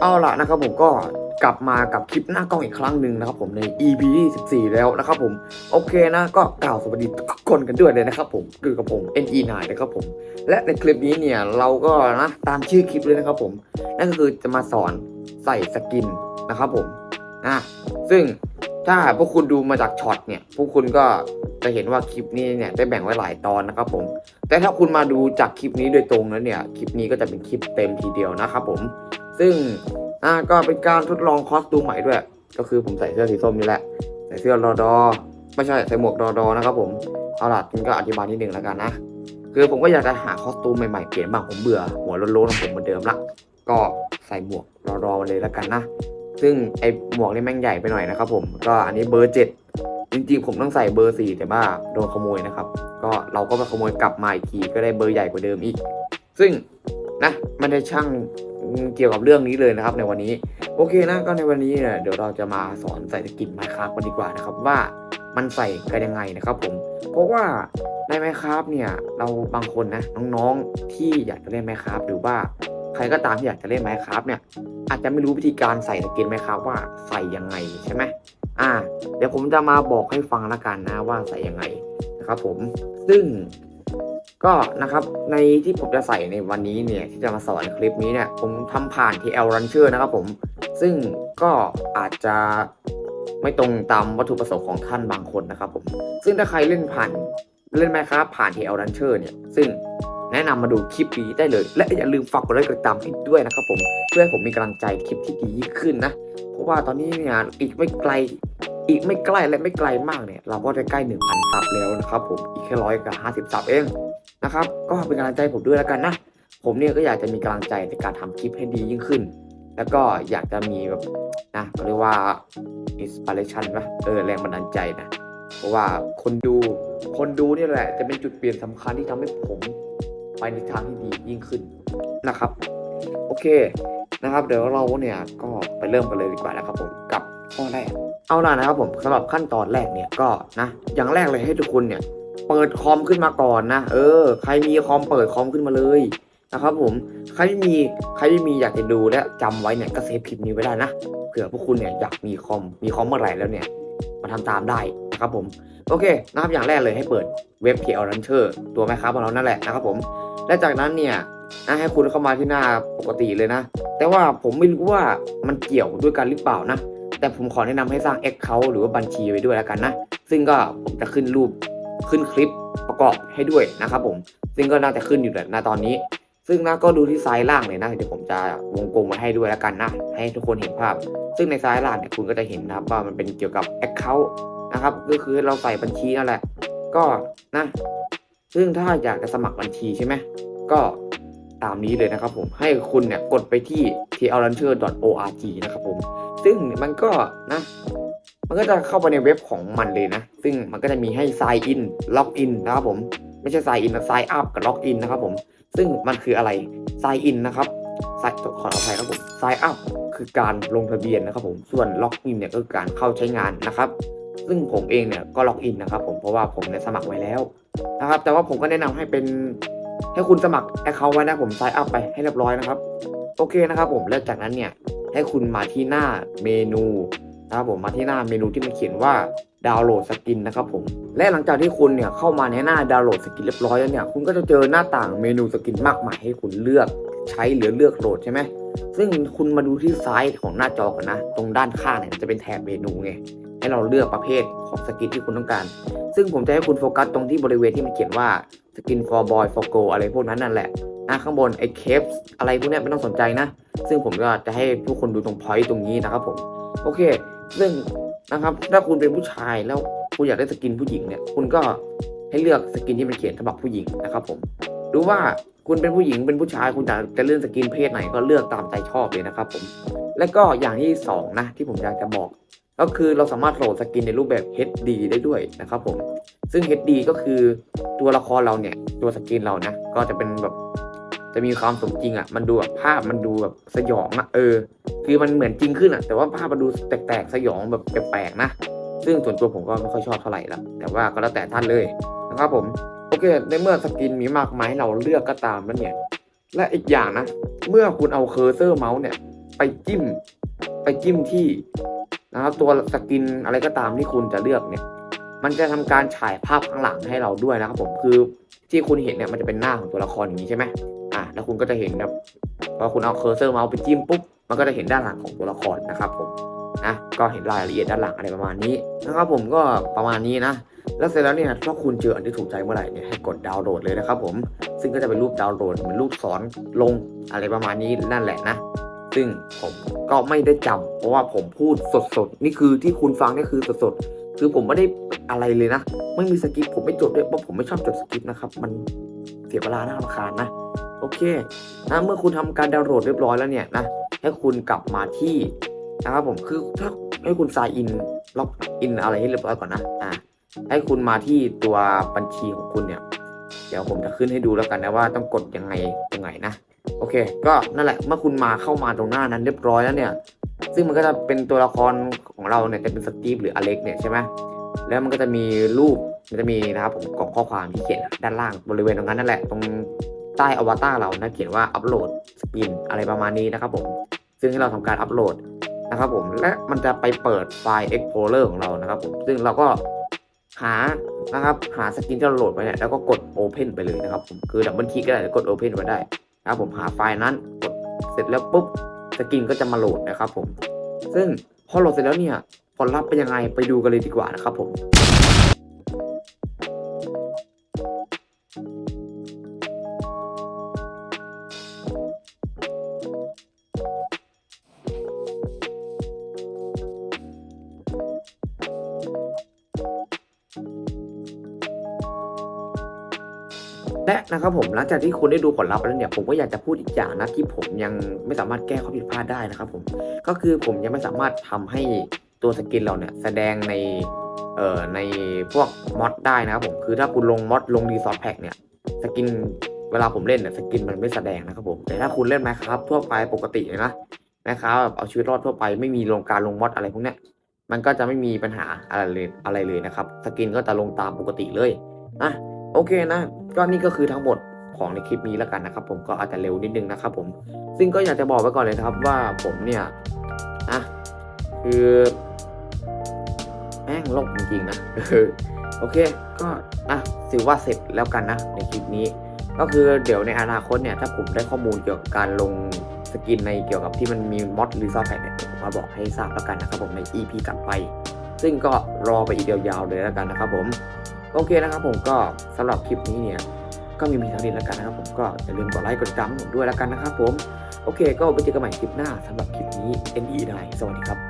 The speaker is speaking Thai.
เอาล่ะนะครับผมก็กลับมากับคลิปหน้ากล้องอีกครั้งหนึ่งนะครับผมใน EP ที่14 แล้วนะครับผมโอเคนะก็กล่าวสวัสดีทุกคนกันด้วยเลยนะครับผมคือกับผม NE9 นะครับผม และในคลิปนี้เนี่ยเราก็นะตามชื่อคลิปเลยนะครับผม นั่นก็คือจะมาสอนใส่สกินนะครับผมนะซึ่งถ้าพวกคุณดูมาจากช็อตเนี่ยพวกคุณก็จะเห็นว่าคลิปนี้เนี่ยได้แบ่งไว้หลายตอนนะครับผม แต่ถ้าคุณมาดูจากคลิปนี้โดยตรงแล้วเนี่ย คลิปนี้ก็จะเป็นคลิปเต็มทีเดียวนะครับผม ซึ่งอ่าก็เป็นการทดลองคอสตูมใหม่ด้วย ก็คือผมใส่เสื้อสีส้มนี่แหละ ใส่เสื้อรอดอ ไม่ใช่ใส่หมวกรอดอนะครับผม เอาล่ะคุณก็อธิบายนิดนึงแล้วกันนะ คือผมก็อยากจะหาคอสตูมใหม่ๆเปลี่ยนบ้างผมเบื่อ หัวโล้นๆของผมเหมือนเดิมละ ก็ใส่หมวกรอดอมาเลยแล้วกันนะ ซึ่งไอหมวกนี่แม่งใหญ่ไปหน่อยนะครับผม ก็อันนี้เบอร์เจ็ดจริงๆผมต้องใส่เบอร์สี่แต่ว่าโดนขโมยนะครับ ก็เราก็ไปขโมยกลับมาอีกทีก็ได้เบอร์ใหญ่กว่าเดิมอีก ซึ่งนะม่ได้ช่างเกี่ยวกับเรื่องนี้เลยนะครับในวันนี้ โอเคนะก็ในวันนี้เนี่ยเดี๋ยวเราจะมาสอนใส่สกินไมค์ครับกันดีกว่านะครับว่ามันใส่กันยังไงนะครับผม เพราะว่าในไมค์ครับเนี่ยเราบางคนนะน้องๆที่อยากจะเล่นไมค์ครับหรือว่าใครก็ตามที่อยากจะเล่นไมค์ครับเนี่ยอาจจะไม่รู้วิธีการใส่สกินไมค์ครับว่าใส่ยังไงใช่ไหมอ่า เดี๋ยวผมจะมาบอกให้ฟังละกันนะว่าใส่ยังไง นะครับผมซึ่งก็นะครับในที่ผมจะใส่ในวันนี้เนี่ยที่จะมาสอนคลิปนี้เนี่ยผมทำผ่าน TL Launcher นะครับผม ซึ่งก็อาจจะไม่ตรงตามวัตถุประสงค์ของท่านบางคนนะครับผม ซึ่งถ้าใครเล่นผ่านเล่นไหมครับผ่าน TL Launcher เนี่ยซึ่งแนะนำมาดูคลิปนี้ได้เลย และอย่าลืมฝากกดไลค์กดติดตามให้ด้วยนะครับผมเพื่อให้ผมมีกำลังใจคลิปที่ดีขึ้นนะ เพราะว่าตอนนี้เนี่ยอีกไม่ไกล อีกไม่ใกล้และไม่ไกลมากเนี่ย เราก็จะใกล้ 1,000ซับแล้วนะครับผมอีกแค่ร้อยกับ 50ซับเองนะครับก็เป็นกำลังใจผมด้วยแล้วกันนะ ผมเนี่ยก็อยากจะมีกำลังใจในการทำคลิปให้ดียิ่งขึ้น แล้วก็อยากจะมีแบบนะเรียกว่า inspiration ปะเออแรงบันดาลใจนะเพราะว่าคนดูคนดูนี่แหละ จะเป็นจุดเปลี่ยนสำคัญที่ทำให้ผมไปในทางที่ดียิ่งขึ้นนะครับ โอเคนะครับ เดี๋ยวเราเนี่ยก็ไปเริ่มกันเลยดีกว่านะครับผมกับข้อแรก เอาล่ะนะครับผมสำหรับขั้นตอนแรกเนี่ยก็นะอย่างแรกเลยให้ทุกคนเนี่ยเปิดคอมขึ้นมาก่อนนะเออ ใครมีคอมเปิดคอมขึ้นมาเลยนะครับผมใครไม่มีใครไม่มีอยากจะดูและจำไว้เนี่ยก็เซฟคลิปนี้ไว้ได้นะเผื่อพวกคุณเนี่ยอยากมีคอมมีคอมเมื่อไหร่แล้วเนี่ยมาทำตามได้นะครับผมโอเคนะครับอย่างแรกเลยให้เปิดเว็บ TL Launcher ตัวแม่ค้าของเรานั่นแหละนะครับผมและจากนั้นเนี่ยนะให้คุณเข้ามาที่หน้าปกติเลยนะ แต่ว่าผมไม่รู้ว่ามันเกี่ยวด้วยกันหรือเปล่านะ แต่ผมขอแนะนำให้สร้าง Account หรือว่าบัญชีไว้ด้วยแล้วกันนะ ซึ่งก็ผมจะขึ้นรูปขึ้นคลิปประกอบให้ด้วยนะครับผม ซึ่งก็น่าจะขึ้นอยู่ในตอนนี้ ซึ่งนะก็ดูที่ซ้ายล่างเลยนะเดี๋ยวผมจะวงกลมไว้ให้ด้วยแล้วกันนะ ให้ทุกคนเห็นภาพ ซึ่งในซ้ายล่างเนี่ยคุณก็จะเห็นนะครับว่ามันเป็นเกี่ยวกับ Account นะครับ ก็คือเราใส่บัญชีนั่นแหละ ก็นะ ซึ่งถ้าอยากจะสมัครบัญชีใช่ไหม ก็ตามนี้เลยนะครับผม ให้คุณเนี่ยกดไปที่ tluncher.org นะครับผม ซึ่งมันก็นะ มันก็จะเข้าไปในเว็บของมันเลยนะ ซึ่งมันก็จะมีให้ sign in log in นะครับผม ไม่ใช่ sign in นะ sign up กับ log in นะครับผม ซึ่งมันคืออะไร sign in นะครับ sign ขออภัยครับผม sign up คือการลงทะเบียนนะครับผม ส่วน log in เนี่ยก็คือการเข้าใช้งานนะครับซึ่งผมเองเนี่ยก็ log in นะครับผมเพราะว่าผมเนี่ยสมัครไว้แล้วนะครับแต่ว่าผมก็แนะนำให้เป็นให้คุณสมัคร account ไว้นะผม sign up ไปให้เรียบร้อยนะครับ โอเคนะครับผมแล้วจากนั้นเนี่ยให้คุณมาที่หน้าเมนูนะครับผมมาที่หน้าเมนูที่มันเขียนว่าดาวน์โหลดสกินนะครับผมและหลังจากที่คุณเนี่ยเข้ามาในหน้าดาวน์โหลดสกินเรียบร้อยแล้วเนี่ยคุณก็จะเจอหน้าต่างเมนูสกินมากมายให้คุณเลือกใช้หรือเลือกโหลดใช่ไหมซึ่งคุณมาดูที่ซ้ายของหน้าจอก่อนนะ ตรงด้านข้างเนี่ยจะเป็นแถบเมนูไงให้เราเลือกประเภทของสกินที่คุณต้องการ ซึ่งผมจะให้คุณโฟกัสตรงที่บริเวณที่มันเขียนว่าสกิน for boy for girl อะไรพวกนั้นนั่นแหละ นะข้างบนไอ้เคปอะไรพวกนี้ไม่ต้องสนใจนะ ซึ่งผมก็จะให้ทุกคนดูตรงพอยต์ตรงนี้นะครับผม โอเค ซึ่งนะครับถ้าคุณเป็นผู้ชายแล้วคุณอยากได้สกินผู้หญิงเนี่ย คุณก็ให้เลือกสกินที่มันเขียนสำหรับผู้หญิงนะครับผมดูว่าคุณเป็นผู้หญิงเป็นผู้ชายคุณอยากจะเลือกสกินเพศไหนก็เลือกตามใจชอบเลยนะครับผม และก็อย่างที่สองนะที่ผมอยากจะบอก ก็คือเราสามารถโหลดสกินในรูปแบบ HD ได้ด้วยนะครับผม ซึ่ง HD ก็คือตัวละครเราเนี่ยตัวสกินเรานะก็จะเป็นแบบ จะมีความสมจริงอะ่ะ มันดูแบบภาพมันดูแบบสยองอะ่ะเออ คือมันเหมือนจริงขึ้นอะ่ะ แต่ว่าภาพมันดูแปลกๆสยองแบบแปลกๆนะ ซึ่งส่วนตัวผมก็ไม่ค่อยชอบเท่าไหร่ละแต่ว่าก็แล้วแต่ท่านเลยนะครับผมโอเคในเมื่อสกินมีมากมายเราเลือกก็ตามแล้วเนี่ย และอีกอย่างนะ เมื่อคุณเอาเคอร์เซอร์เมาส์เนี่ย ไปจิ้ม ไปจิ้มที่นะครับตัวสกินอะไรก็ตามที่คุณจะเลือกเนี่ย มันจะทำการฉายภาพข้างหลังให้เราด้วยนะครับผมคือที่คุณเห็นเนี่ยมันจะเป็นหน้าของตัวละครอย่างนี้ใช่ไหม อะแล้วคุณก็จะเห็นแบบพอคุณเอาเคอร์เซอร์เมาส์ไปจิ้มปุ๊บมันก็จะเห็นด้านหลังของตัวละครนะครับผมนะก็เห็นรายละเอียดด้านหลังอะไรประมาณนี้นะครับผมก็ประมาณนี้นะ แล้วเสร็จแล้วเนี่ยถ้าคุณเจออันที่ถูกใจเมื่อไหร่เนี่ยให้กดดาวน์โหลดเลยนะครับผมซึ่งก็จะเป็นรูปดาวน์โหลดเหมือนรูปสอนลงอะไรประมาณนี้นั่นแหละนะ ซึ่งผมก็ไม่ได้จำเพราะว่าผมพูดสดๆนี่คือที่คุณฟังนี่คือสดๆคือผมไม่ได้อะไรเลยนะ ไม่มีสคริปผมไม่จดด้วยเพราะผมไม่ชอบจดสคริปนะครับมันเสียเวลาน่ารำคาญนะ เคนะเมื่อคุณทำการดาวน์โหลดเรียบร้อยแล้วเนี่ยนะให้คุณกลับมาที่นะครับผมคือถ้าให้คุณ sign in ล็อกอินอะไรให้เรียบร้อยก่อนนะอ่าให้คุณมาที่ตัวบัญชีของคุณเนี่ย เดี๋ยวผมจะขึ้นให้ดูแล้วกันนะว่าต้องกดยังไงยังไงนะโอเค ก็นั่นแหละเมื่อคุณมาเข้ามาตรงหน้านั้นเรียบร้อยแล้วเนี่ยซึ่งมันก็จะเป็นตัวละครของเราเนี่ยจะเป็นสตีฟหรืออเล็กเนี่ยใช่ไหมแล้วมันก็จะมีรูปมันจะมีนะครับผมกล่องข้อความที่เขียนด้านล่างบริเวณตรงนั้นนั่นแหละตรง ใต้อวตารเรานะเขียนว่าอัปโหลดสกินอะไรประมาณนี้นะครับผมซึ่งให้เราทำการอัปโหลดนะครับผมและมันจะไปเปิดไฟล์ Explorer ของเรานะครับผมซึ่งเราก็หานะครับหาสกินที่เราโหลดไว้เนี่ยแล้วก็กด Open ไปเลยนะครับผมคือดับเบิลคลิกก็ได้หรือกด Open ไปได้นะครับผมหาไฟล์นั้นกดเสร็จแล้วปุ๊บสกินก็จะมาโหลดนะครับผม ซึ่งพอโหลดเสร็จแล้วเนี่ยผลลัพธ์เป็นยังไงไปดูกันเลยดีกว่านะครับผม และนะครับผมหลังจากที่คุณได้ดูผลลัพธ์แล้วเนี่ยผมก็อยากจะพูดอีกอย่างนะที่ผมยังไม่สามารถแก้ข้อผิดพลาดได้นะครับผมก็คือผมยังไม่สามารถทำให้ตัวสกินเราเนี่ยแสดงในเอ่อในพวกมอดได้นะครับผมคือถ้าคุณลงมอดลงรีสอร์ทแพ็กเนี่ยสกินเวลาผมเล่นเนี่ยสกินมันไม่แสดงนะครับผมแต่ถ้าคุณเล่นไหมครับทั่วไปปกติเลยนะนะครับแบบเอาชีวิตรอดทั่วไปไม่มีลงการลงมอดอะไรพวกเนี้ยมันก็จะไม่มีปัญหาอะไรเลยอะไรเลยนะครับ สกินก็จะลงตามปกติเลยอะโอเคนะก็นี่ก็คือทั้งหมดของในคลิปนี้แล้วกันนะครับ ผมก็อาจจะเร็วนิดนึงนะครับ ผมซึ่งก็อยากจะบอกไว้ก่อนเลยนะครับว่าผมเนี่ยนะคือแม่งโลกจริงๆนะโอเค ก็อะถือว่าเสร็จแล้วกันนะในคลิปนี้ ก็คือเดี๋ยวในอนาคตเนี่ยถ้าผมได้ข้อมูลเกี่ยวกับการลงสกินในเกี่ยวกับที่มันมีมอดรีซอสแพ็กเนี่ยผมมาบอกให้ทราบแล้วกันนะครับผมใน EP กลับไป ซึ่งก็รอไปอีกยาวๆเลยแล้วกันนะครับผม โอเคนะครับผมก็สำหรับคลิปนี้เนี่ยก็มีมีเท่านี้แล้วกันนะครับ ผมก็อย่าลืมกดไลค์กดติดตามผมด้วยแล้วกันนะครับผม โอเค ก็ไปเจอกันใหม่คลิปหน้าสำหรับคลิปนี้ NE ได้สวัสดีครับ